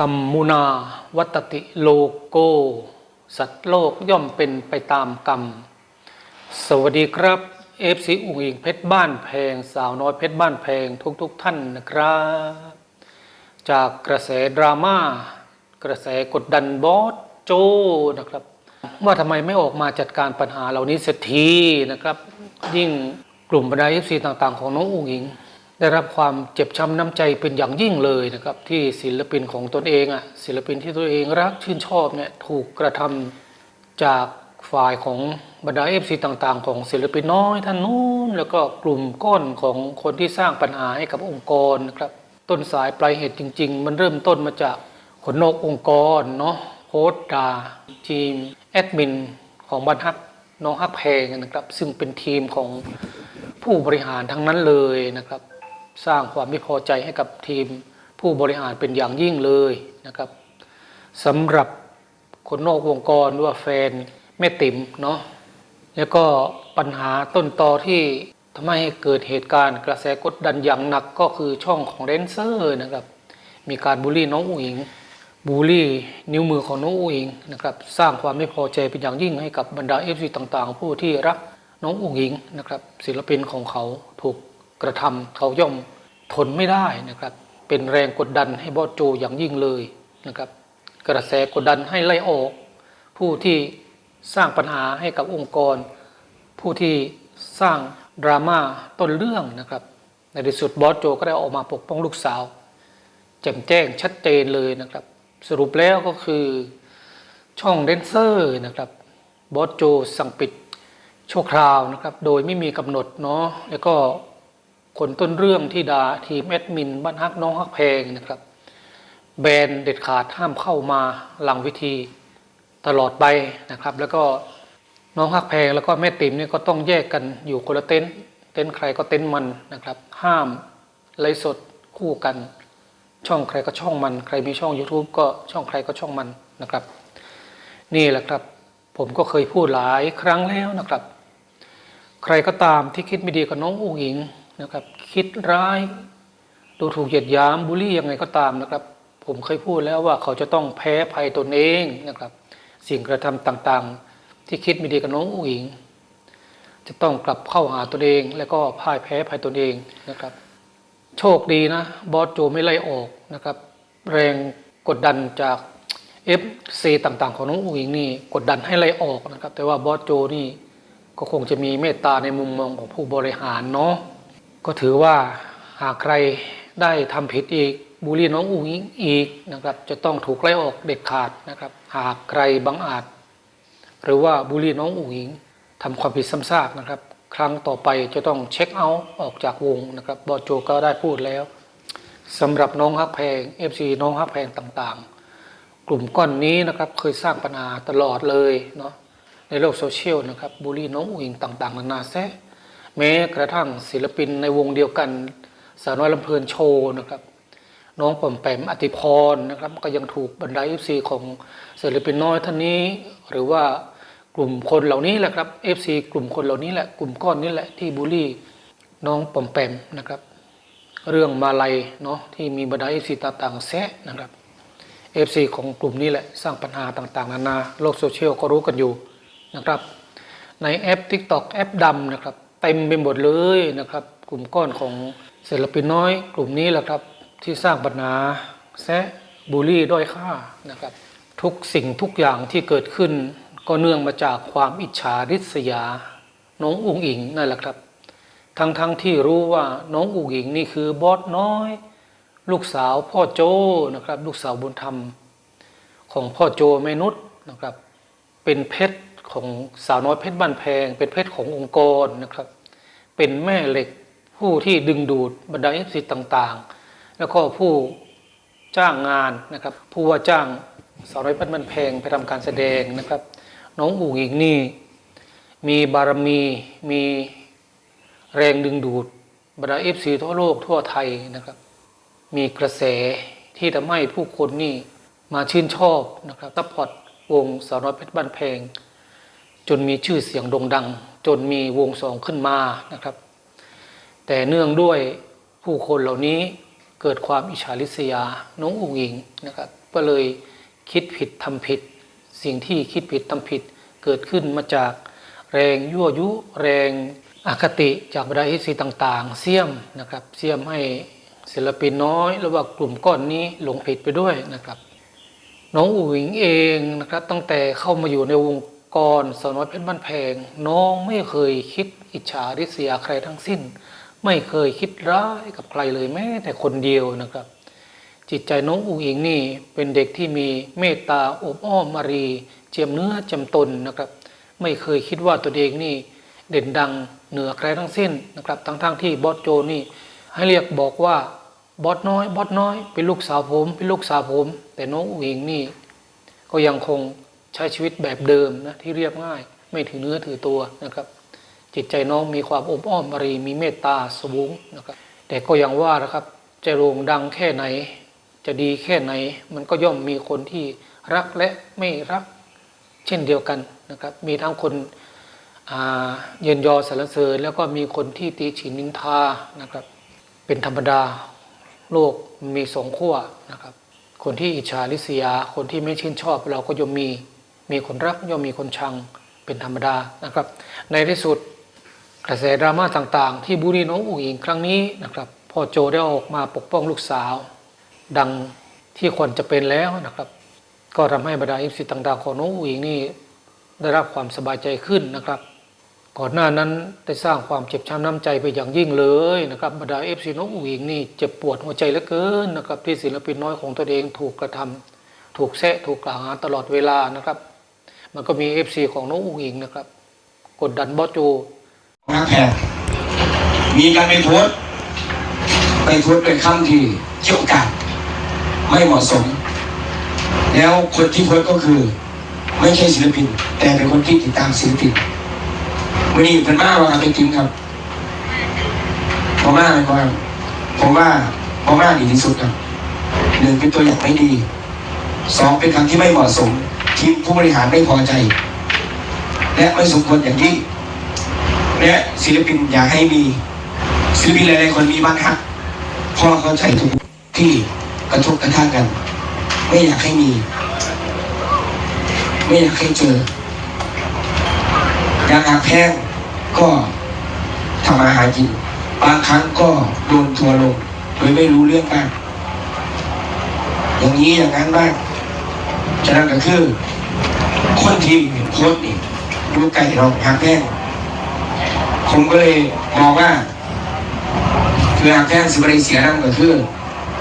กัมมุนาวัตติโลโก สัตว์โลกย่อมเป็นไปตามกรรม สวัสดีครับเอฟซีอุ๋งอิงเพชรบ้านแพง สาวน้อยเพชรบ้านแพงทุกๆทท่านนะครับ จากกระแสดราม่ากระแสกดดันบอสโจนะครับ ว่าทำไมไม่ออกมาจัดการปัญหาเหล่านี้เสียทีนะครับ ยิ่งกลุ่มบรรดาเอฟซีต่างๆ ของน้องอุ๋งอิง ได้รับความเจ็บช้ำน้ำใจเป็นอย่างยิ่งเลยนะครับ ที่ศิลปินของตนเองอะศิลปินที่ตัวเองรักชื่นชอบเนี่ยถูกกระทำจากฝ่ายของบรรดาเอฟซีต่างๆ ของศิลปินน้อยท่านนู้นแล้วก็กลุ่มก้อนของคนที่สร้างปัญหาให้กับองค์กรนะครับต้นสายปลายเหตุจริง ๆ มันเริ่มต้นมาจากขนนกองค์กรเนาะโพสต์ดาทีมแอดมินของบรรทัดน้องฮักแพงนะครับ ซึ่งเป็นทีมของผู้บริหารทั้งนั้นเลยนะครับ สร้างความไม่พอใจให้กับทีมผู้บริหารเป็นอย่างยิ่งเลยนะครับสำหรับคนนอกวงกรหรือว่าแฟนแม่ติ๋มเนาะแล้วก็ปัญหาต้นตอที่ทำให้เกิดเหตุการณ์กระแสกดดันอย่างหนักก็คือช่องของแดนเซอร์นะครับ มีการบูลลี่น้องอุ๋งอิงบูลลี่นิ้วมือของน้องอุ๋งอิงนะครับสร้างความไม่พอใจเป็นอย่างยิ่งให้กับบรรดาเอฟซีต่างๆ ผู้ที่รักน้องอุ๋งอิงนะครับศิลปินของเขาถูก กระทำเขาย่อมทนไม่ได้นะครับ เป็นแรงกดดันให้บอสโจอย่างยิ่งเลยนะครับ กระแสกดดันให้ไล่ออก ผู้ที่สร้างปัญหาให้กับองค์กร ผู้ที่สร้างดราม่าต้นเรื่องนะครับ ในที่สุดบอสโจก็ได้ออกมาปกป้องลูกสาวแจ่มแจ้งชัดเจนเลยนะครับ สรุปแล้วก็คือช่องเดนเซอร์นะครับบอสโจสั่งปิดชั่วคราวนะครับ โดยไม่มีกำหนดเนาะแล้วก็ คนต้นเรื่องที่ด่าทีมแอดมินบ้านฮักน้องฮักแพงนะครับ แบนเด็ดขาดห้ามเข้ามาหลังวิธีตลอดไปนะครับ แล้วก็น้องฮักแพงแล้วก็แม่ติ๋มเนี่ยก็ต้องแยกกันอยู่คนละเต็นท์เต็นท์ใครก็เต็นท์มันนะครับ ห้ามไลฟ์สดคู่กัน ช่องใครก็ช่องมัน ใครมีช่อง YouTube ก็ช่องใครก็ช่องมันนะครับ นี่แหละครับ ผมก็เคยพูดหลายครั้งแล้วนะครับ ใครก็ตามที่คิดไม่ดีกับน้องอุ๋งอิง นะครับ คิดร้ายดูถูกเหยียดหยามบูลลี่ยังไงก็ตามนะครับ ผมเคยพูดแล้วว่าเขาจะต้องแพ้ภัยตนเองนะครับ สิ่งกระทำต่างๆ ที่คิดไม่ดีกับน้องอุ๋งอิง จะต้องกลับเข้าหาตนเอง แล้วก็พ่ายแพ้ภัยตนเองนะครับ โชคดีนะ บอสโจไม่ไล่ออกนะครับ แรงกดดันจากเอฟซีต่างๆ ของน้องอุ๋งอิงนี่กดดันให้ไล่ออกนะครับ แต่ว่าบอสโจนี่ก็คงจะมีเมตตาในมุมมองของผู้บริหารเนาะ ก็ถือว่าหากใครได้ทำผิดอีกบูลลี่น้องอุ๋งอิงอีกนะครับ จะต้องถูกไล่ออกเด็ดขาดนะครับ หากใครบังอาจ หรือว่าบูลลี่น้องอุ๋งอิงทำความผิดซ้ำซากนะครับ ครั้งต่อไปจะต้องเช็คเอาท์ออกจากวงนะครับบอโจก็ได้พูดแล้วสำหรับน้องฮักแพง FC น้องฮักแพงต่างๆ กลุ่มก้อนนี้นะครับเคยสร้างปัญหาตลอดเลยเนาะในโลกโซเชียลนะครับบูลลี่น้องอุ๋งอิงต่าง ๆ นานาแซะ แม้กระทั่งศิลปินในวงเดียวกันสาวน้อยลำเพลินโชว์นะครับ น้องปอมแปมอติพรนะครับ ก็ยังถูกบรรดาเอฟซีของศิลปินน้อยท่านนี้ หรือว่ากลุ่มคนเหล่านี้แหละครับเอฟซีกลุ่มคนเหล่านี้แหละกลุ่มก้อนนี้แหละที่บูลลี่น้องปอมแปมนะครับ เรื่องมาลัยเนาะที่มีบรรดาเอฟซีต่างๆแซะนะครับเอฟซีของกลุ่มนี้แหละสร้างปัญหาต่างๆ นานาโลกโซเชียลก็รู้กันอยู่นะครับ ในแอป TikTok แอปดำนะครับ เต็มไปหมดเลยนะครับ กลุ่มก้อนของศิลปินน้อย กลุ่มนี้แหละครับที่สร้างปัญหาแซะบูลลี่ด้อยค่านะครับ ทุกสิ่งทุกอย่างที่เกิดขึ้น ก็เนื่องมาจากความอิจฉาริษยา น้องอุ๋งอิงนั่นแหละครับ ทั้งๆทที่รู้ว่าน้องอุ๋งอิงนี่คือบอสน้อย ลูกสาวพ่อโจนะครับ ลูกสาวบุญธรรม ของพ่อโจแม่นุษนะครับ เป็นเพชร ของสาวน้อยเพชรบ้านแพง เป็นเพชรขององค์กรนะครับ เป็นแม่เหล็กผู้ที่ดึงดูดบรรดาเอฟซีต่างๆ แล้วก็ผู้จ้างงานนะครับ ผู้ว่าจ้างสาวน้อยเพชรบ้านแพงไปทำการแสดงนะครับ น้องอู๋งอิงนี่มีบารมีมีแรงดึงดูดบรรดาเอฟซีทั่วโลกทั่วไทยนะครับ มีกระแสที่ทำให้ผู้คนนี่มาชื่นชอบนะครับซัพพอร์ตวงสาวน้อยเพชรบ้านแพง จนมีชื่อเสียงโด่งดัง จนมีวงสองขึ้นมานะครับ แต่เนื่องด้วยผู้คนเหล่านี้เกิดความอิจฉาริษยาน้องอุ๋งอิงนะครับ ก็เลยคิดผิดทำผิด สิ่งที่คิดผิดทำผิด เกิดขึ้นมาจากแรงยั่วยุ แรงอคติจากบรรดาเอซีต่างๆ เสี่ยมนะครับเสี่ยมให้ศิลปินน้อยหรือว่ากลุ่มก้อนนี้หลงผิดไปด้วยนะครับ น้องอุ๋งอิงเองนะครับ ตั้งแต่เข้ามาอยู่ในวง กรสาวน้อยเพชรบ้านแพง น้องไม่เคยคิดอิจฉาริษยาใครทั้งสิ้น ไม่เคยคิดร้ายกับใครเลยแม้แต่คนเดียวนะครับ จิตใจน้องอุ๋งอิงนี่เป็นเด็กที่มีเมตตาอบอ้อมอารีเจียมเนื้อเจียมตนนะครับ ไม่เคยคิดว่าตัวเองนี่เด่นดังเหนือใครทั้งสิ้นนะครับ ทั้งๆทที่บอสโจนี่ให้เรียกบอกว่าบอสน้อยบอสน้อยเป็นลูกสาวผมเป็นลูกสาวผม แต่น้องอุ๋งอิงนี่ก็ยังคง ใช้ชีวิตแบบเดิมนะที่เรียบง่าย ไม่ถือเนื้อถือตัวนะครับ จิตใจน้องมีความอบอ้อมอารีมีเมตตาสูงนะครับ แต่ก็ยังว่านะครับจะโด่งดังแค่ไหน จะดีแค่ไหน มันก็ย่อมมีคนที่รักและไม่รักเช่นเดียวกันนะครับ มีทั้งคนเยินยอสรรเสริญแล้วก็มีคนที่ตีฉินนินทานะครับ เป็นธรรมดาโลกมันมีสองขั้วนะครับ คนที่อิจฉาริษยา คนที่ไม่ชื่นชอบเราก็ย่อมมี มีคนรักย่อมมีคนชังเป็นธรรมดานะครับ ในที่สุดกระแสดราม่าต่างๆ ที่บูรีน้องอุ๋งอิงครั้งนี้นะครับพ่อโจได้ออกมาปกป้องลูกสาว ดังที่ควรจะเป็นแล้วนะครับ ก็ทำให้บรรดาอิฟซีต่างๆของน้องอุ๋งอิงนี่ได้รับความสบายใจขึ้นนะครับ ก่อนหน้านั้นได้สร้างความเจ็บช้ำน้ำใจไปอย่างยิ่งเลยนะครับบรรดาเอฟซีน้องอุ๋งอิงนี่เจ็บปวดหัวใจเหลือเกินนะครับที่ศิลปินน้อยของตัวเองถูกกระทำถูกแซะถูกกล่าวหาตลอดเวลานะครับ มันก็มีเอฟซีของน้องอุ๋งอิงนะครับ กดดันบอสโจนักแพทย์มีการไปโพสต์ไปโพสต์เป็นคำที่เกี่ยวกับไม่เหมาะสม แล้วคนที่โพสก็คือ ไม่ใช่ศิลปิน แต่เป็นคนที่ติดตามศิลปินวันนี้เป็นมากว่าเป็นจริงครับผมว่าเป็นว่าผมว่าผมว่าดีที่สุดครับหนึ่งเป็นตัวอย่างไม่ดี สองเป็นคำที่ไม่เหมาะสม ทีมผู้บริหารไม่พอใจ และไม่สมควรอย่างยิ่งและศิลปินอยากให้มีศิลปินหลายๆคนมีบ้านฮักเพราะเข้าใจทุกที่กระทบกระทั่งกัน ไม่อยากให้มี ไม่อยากให้เจออยากหักแพงก็ทำมาหากินบางครั้งก็โดนทัวร์ลงโดยไม่รู้เรื่องบ้างอย่างนี้อย่างนั้นบ้าง ฉะนั้นก็คือ คนที่โค้ชนี่รู้ไก่เราหักแพงผมก็เลยมองว่าคือหากแท่งสิบริเสียนั่นก็คือ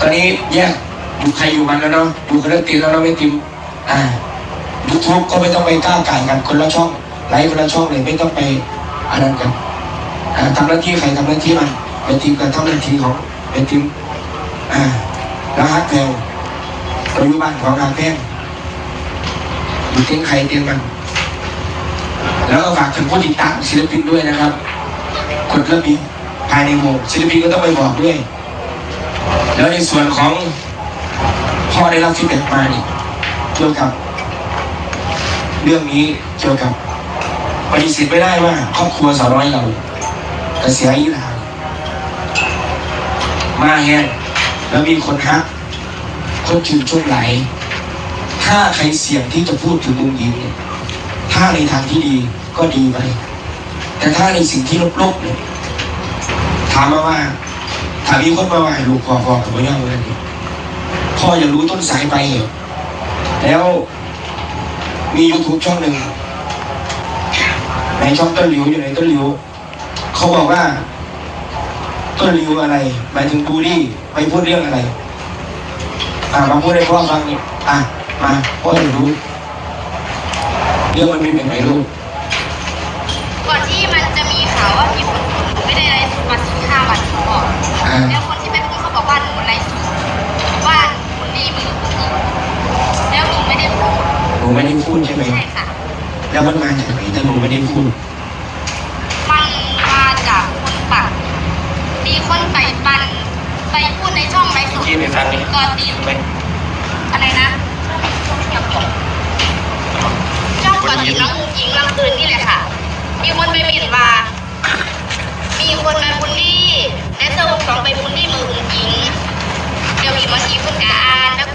ตอนนี้แยกอยู่ใครอยู่มันแล้วเนาะดูคนละติมแล้วเราไม่ติมอ่ายูทูบก็ไม่ต้องไปก้าวไก่กันคนละช่องไลฟ์คนละช่องเลยไม่ต้องไปอันนั้นกันทำหน้าที่ใครทำหน้าที่มันเป็นทีมกันทำหน้าที่ของเป็นทีมอ่าแล้วฮักแพงปัจจุบันของหากแท่ อยู่เตียงใครเตียงมัน แล้วก็ฝากถึงผู้ติดตามศิลปินด้วยนะครับกดระเบียบภายในวงศิลปินก็ต้องไปบอกด้วย แล้วในส่วนของพ่อได้รับฟีดแบ็กมานี่เกี่ยวกับ เรื่องนี้เกี่ยวกับปฏิเสธไม่ได้ว่า ครอบครัวสาวน้อยเรากระเสียอีหลามาแฮงแล้วมีคนฮักคนชื่นชมไหล ถ้าใครเสี่ยงที่จะพูดถึงมุงยิงเนี่ยถ้าในทางที่ดีก็ดีไปแต่ถ้าในสิ่งที่ลบๆเนี่ยถามมาว่าถามีคนมาว่าหลูกพ่อพ่อกับพ่อย่อเลยพ่ออย่ารู้ต้นสายไปเหรอแล้วมียูทูบช่องหนึ่งในช่องต้นหลิวอยู่ในต้นหลิวเขาบอกว่า ต้นหลิวอะไรหมายถึงบูดี้ไปพูดเรื่องอะไร อ่ามาพูดให้พ่อฟังนี่อะ มาพ่อจะรู้เรื่องมันเป็นแบบไหนลูกก่อนที่มันจะมีข่าวว่ามีคนหนูไม่ได้ไลฟ์สดมาสี่ห้าวันก่อนอ่าแล้วคนที่ไปพูดเขาบอกว่าหนูไลฟ์สดว่าคนดีมือคนดีแล้วหนูไม่ได้พูดหนูไม่ได้พูดใช่ไหมใช่ค่ะแล้วมันมาจากไหนถ้าหนูไม่ได้พูดมันมาจากคนปัดมีคนไปปันไปพูดในช่องไลฟ์สดที่ไปฟังนี่ก็ตีไหม อะไรนะช่ องก่อนน้องมุงยิงลำคืนนี่แหละค่ะ มีคนไปบินว่า มีคนมาบุลลี่และเจ้าของไปบุลลี่มือหุงหญิง เดี๋ยวมีมาอีกคนกาอานแล้ว